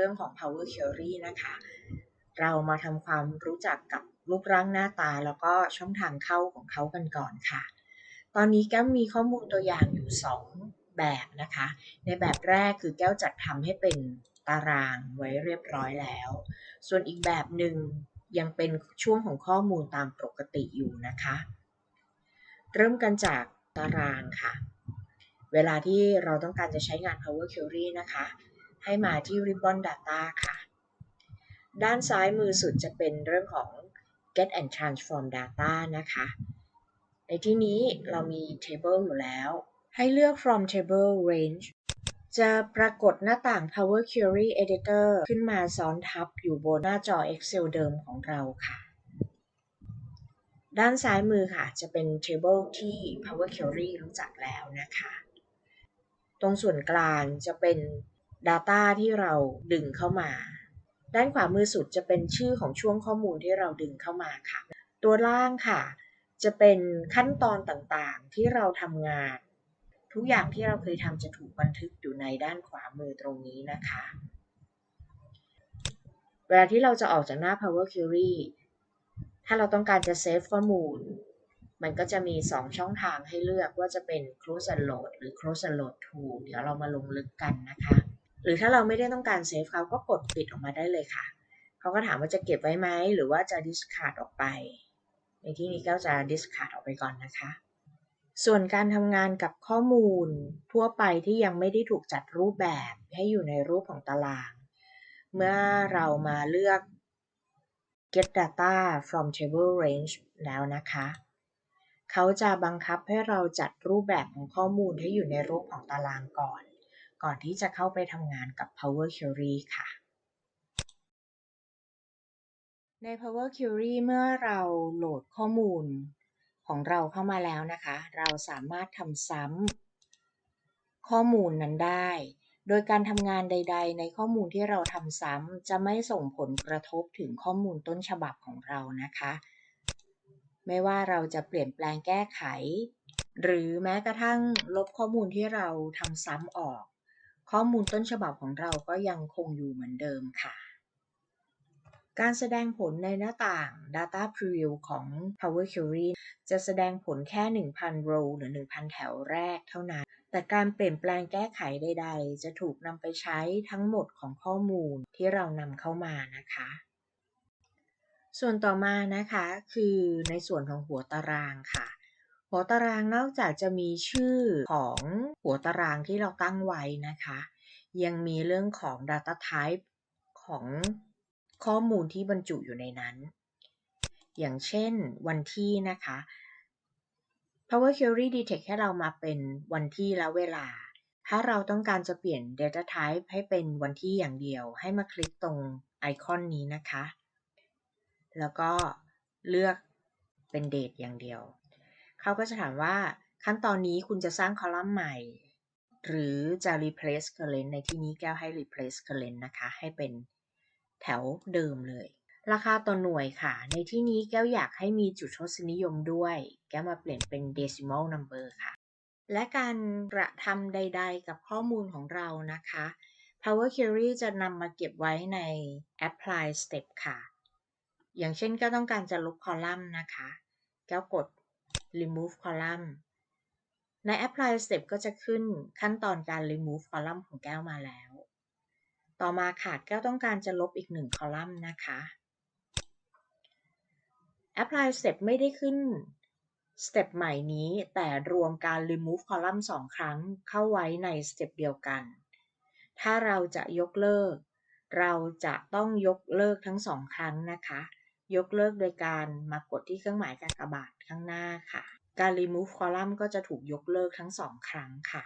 เรื่องของ power query นะคะ เรามาทำความรู้จักกับรูปร่างหน้าตาแล้วก็ช่องทางเข้าของเขากันก่อนค่ะ ตอนนี้แก้วมีข้อมูลตัวอย่างอยู่ 2 แบบนะคะ ในแบบแรกคือแก้วจัดทำให้เป็นตารางไว้เรียบร้อยแล้ว ส่วนอีกแบบหนึ่งยังเป็นช่วงของข้อมูลตามปกติอยู่นะคะ เริ่มกันจากตารางค่ะ เวลาที่เราต้องการจะใช้งาน Power Query นะคะ ให้มาที่ Ribbon Data ค่ะ ด้านซ้ายมือสุดจะเป็นเรื่องของ Get and Transform Data นะคะ ในที่นี้เรามี Table อยู่แล้ว ให้เลือก from Table Range จะปรากฏหน้าต่าง Power Query Editor ขึ้นมาซ้อนทับอยู่บนหน้าจอ Excel เดิมของเราค่ะ ด้านซ้ายมือค่ะ จะเป็น Table ที่ Power Query รู้จักแล้วนะคะ ตรงส่วนกลางจะเป็น Data ที่เราดึงเข้ามา ด้านขวามือสุดจะเป็นชื่อของช่วงข้อมูลที่เราดึงเข้ามาค่ะ ตัวล่างค่ะ จะเป็นขั้นตอนต่างๆที่เราทำงาน ทุกอย่างที่เราเคยทำจะถูกบันทึกอยู่ในด้านขวามือตรงนี้นะคะ เวลาที่เราจะออกจากหน้า Power Query ถ้าเราต้องการจะเซฟข้อมูล มันก็จะมี 2 ช่องทางให้เลือกว่าจะเป็น close and load หรือ close and load to เดี๋ยวเรามาลงลึกกันนะคะ รือถ้าเราไม่ได้ต้องการเซฟเขาก็กดปิดออกมาได้เลยค่ะ เขาก็ถามว่าจะเก็บไว้ไหม หรือว่าจะ discard ออกไป ในที่นี้ก็จะ discard ออกไปก่อนนะคะ ส่วนการทำงานกับข้อมูลทั่วไปที่ยังไม่ได้ถูกจัดรูปแบบให้อยู่ในรูปของตาราง เมื่อเรามาเลือก get data from table range แล้วนะคะ เขาจะบังคับให้เราจัดรูปแบบของข้อมูลให้อยู่ในรูปของตารางก่อน ก่อนที่จะเข้าไปทำงานกับ Power Query ค่ะ ใน Power Query เมื่อเราโหลดข้อมูลของเราเข้ามาแล้วนะคะ เราสามารถทำซ้ำข้อมูลนั้นได้ โดยการทำงานใด ๆ ในข้อมูลที่เราทำซ้ำจะไม่ส่งผลกระทบถึงข้อมูลต้นฉบับของเรานะคะ ไม่ว่าเราจะเปลี่ยนแปลงแก้ไข หรือแม้กระทั่งลบข้อมูลที่เราทำซ้ำออก ข้อมูลต้นฉบับของเราก็ยังคงอยู่เหมือนเดิมค่ะ การแสดงผลในหน้าต่าง Data Preview ของ Power Query จะแสดงผลแค่ 1,000 row หรือ 1,000 แถวแรกเท่านั้น แต่การเปลี่ยนแปลงแก้ไขใด ๆ จะถูกนำไปใช้ทั้งหมดของข้อมูลที่เรานำเข้ามานะคะส่วนต่อมานะคะคือในส่วนของหัวตารางค่ะ หัวตารางนอกจากจะมีชื่อของหัวตารางที่เราตั้งไว้นะคะ ยังมีเรื่องของ Data Type ของข้อมูลที่บรรจุอยู่ในนั้น อย่างเช่นวันที่นะคะ Power Query Detect ให้เรามาเป็นวันที่และเวลา ถ้าเราต้องการจะเปลี่ยน Data Type ให้เป็นวันที่อย่างเดียว ให้มาคลิกตรงไอคอนนี้นะคะ แล้วก็เลือกเป็น Date อย่างเดียว เขาก็จะถามว่าขั้นตอนนี้คุณจะสร้างคอลัมน์ใหม่ หรือจะ replace current ในที่นี้แก้วให้ replace current นะคะ ให้เป็นแถวเดิมเลย ราคาต่อหน่วยค่ะ ในที่นี้แก้วอยากให้มีจุดทศนิยมด้วย แก้วมาเปลี่ยนเป็น decimal number ค่ะ และการกระทำใด ๆ กับข้อมูลของเรานะคะ Power Query จะนำมาเก็บไว้ใน apply step ค่ะ อย่างเช่นแก้วต้องการจะลบคอลัมน์นะคะ แก้วกด remove column ใน apply step ก็จะขึ้นขั้นตอนการ remove column ของแก้วมาแล้ว ต่อมาค่ะแก้วต้องการจะลบอีกหนึ่งคอลัมน์นะคะ apply step ไม่ได้ขึ้น step ใหม่นี้แต่รวมการ remove column สองครั้งเข้าไว้ใน step เดียวกัน ถ้าเราจะยกเลิก เราจะต้องยกเลิกทั้งสองครั้งนะคะ ยกเลิกโดยการมากดที่เครื่องหมายกากบาทข้างหน้าค่ะ การ remove column ก็จะถูกยกเลิกทั้งสองครั้งค่ะ